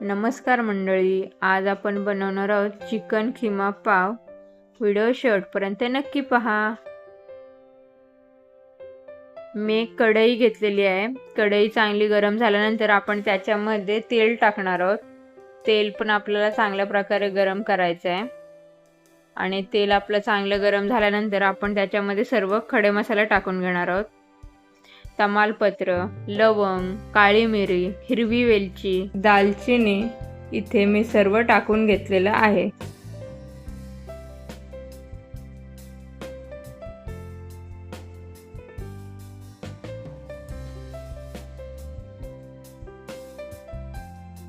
नमस्कार मंडळी आज आपण बनवणार आहोत चिकन खिमा पाव. व्हिडिओ शेवटपर्यंत नक्की पहा. मी एक कढई घेतलेली आहे. कढई चांगली गरम झाल्यानंतर आपण त्याच्यामध्ये तेल टाकणार आहोत. तेल पण आपल्याला चांगल्या प्रकारे गरम करायचं आहे. आणि तेल आपलं चांगलं गरम झाल्यानंतर आपण त्याच्यामध्ये सर्व खडे मसाला टाकून घेणार आहोत. तमालपत्र लवंग काळी मिरी हिरवी वेलची दालचिनी इथे मी सर्व टाकून घेतलेलं आहे.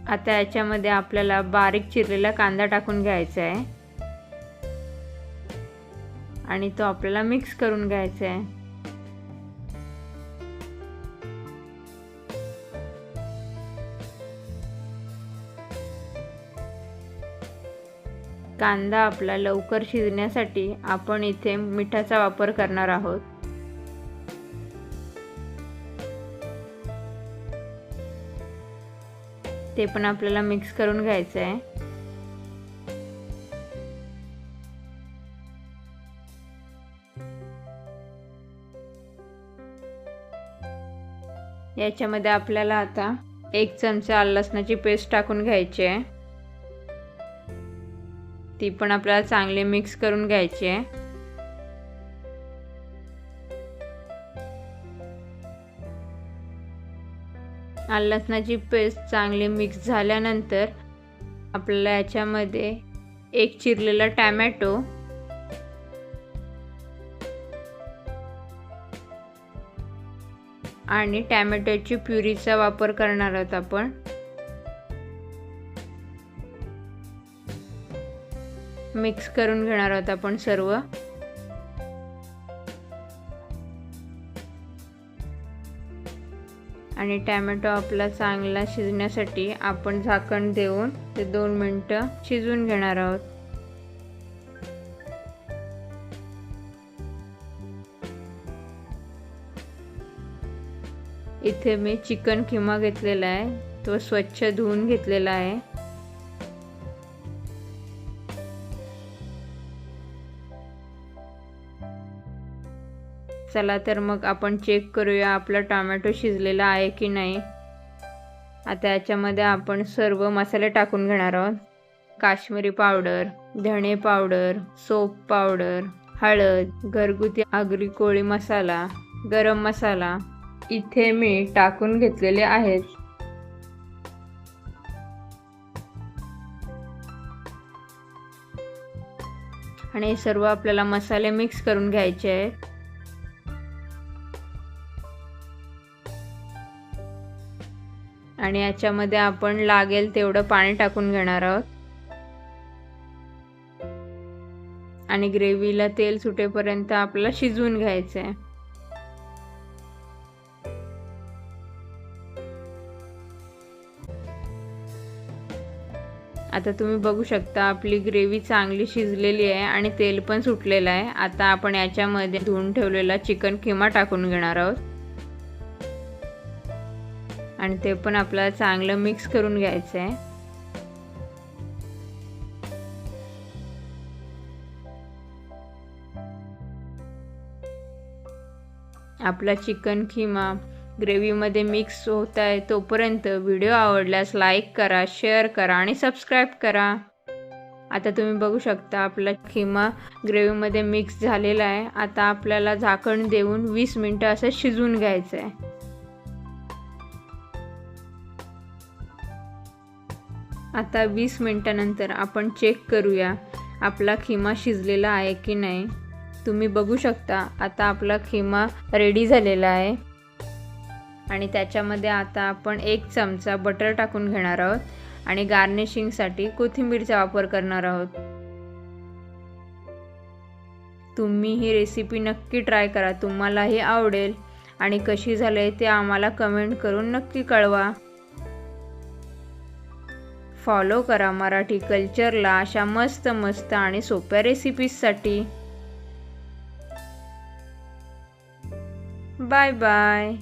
आता याच्यामध्ये आपल्याला बारीक चिरलेला कांदा टाकून घ्यायचा आहे. आणि तो आपल्याला मिक्स करून घ्यायचा आहे. कांदा आपला लवकर शिजण्यासाठी आपण इथे मिठाचा वापर करणार आहोत. ते पण आपल्याला मिक्स करून घ्यायचं आहे. याच्यामध्ये आपल्याला आता एक चमचा लसणाची पेस्ट टाकून घ्यायची आहे. ती पण आपल्याला चांगले मिक्स करून घ्यायची आहे. लसणाची पेस्ट चांगली मिक्स झाल्यानंतर आपल्याला याच्यामध्ये एक चिरलेला टॅमॅटो आणि टॅमॅटोची प्युरीचा वापर करणार आहोत आपण. मिक्स करून घेणार आहोत आपण सर्व. आणि टॅमॅटो आपला चांगला शिजण्यासाठी आपण झाकण देऊन ते दोन मिनटं शिजवून घेणार आहोत. इथे मी चिकन किमा घेतलेला आहे. तो स्वच्छ धुवून घेतलेला आहे. चला तर मग आपण चेक करूया आपला टोमॅटो शिजलेला आहे की नाही. आता याच्यामध्ये आपण सर्व मसाले टाकून घेणार आहोत. काश्मीरी पावडर धणे पावडर सोप पावडर हळद घरगुती आगरी कोळी मसाला गरम मसाला इथे मी टाकून घेतलेले आहेत. आणि सर्व आपल्याला मसाले मिक्स करून घ्यायचे आहेत. आणि याच्यामध्ये आपण लागेल तेवढं पाणी टाकून घेणार आहोत. आणि ग्रेव्हीला तेल सुटेपर्यंत आपल्याला शिजवून घ्यायचं आहे आता तुम्ही बघू शकता आपली ग्रेव्ही चांगली शिजलेली आहे आणि तेल पण सुटलेलं आहे. आता आपण याच्यामध्ये धुवून ठेवलेला चिकन किमा टाकून घेणार आहोत. आणि ते पण आपल्याला चांगलं मिक्स करून घ्यायचं आहे आपला चिकन किमा ग्रेव्हीमध्ये मिक्स होत आहे तोपर्यंत व्हिडिओ आवडल्यास लाईक करा शेअर करा आणि सबस्क्राईब करा. आता तुम्ही बघू शकता आपला खिमा ग्रेव्हीमध्ये मिक्स झालेला आहे. आता आपल्याला झाकण देऊन वीस मिनटं असं शिजवून घ्यायचं आहे आता वीस मिनटानंतर आपण चेक करूया आपला खिमा शिजलेला आहे की नाही. तुम्ही बघू शकता आता आपला खिमा रेडी झालेला आहे. आणि त्याच्यामध्ये आता आपण एक चमचा बटर टाकून घेणार आहोत आणि गार्निशिंगसाठी कोथिंबीरचा वापर करणार आहोत. तुम्ही ही रेसिपी नक्की ट्राय करा तुम्हालाही आवडेल. आणि कशी झाले ते आम्हाला कमेंट करून नक्की कळवा. फॉलो करा मराठी कल्चरला अशा मस्त मस्त आणि सोप्या रेसिपीजसाठी बाय बाय.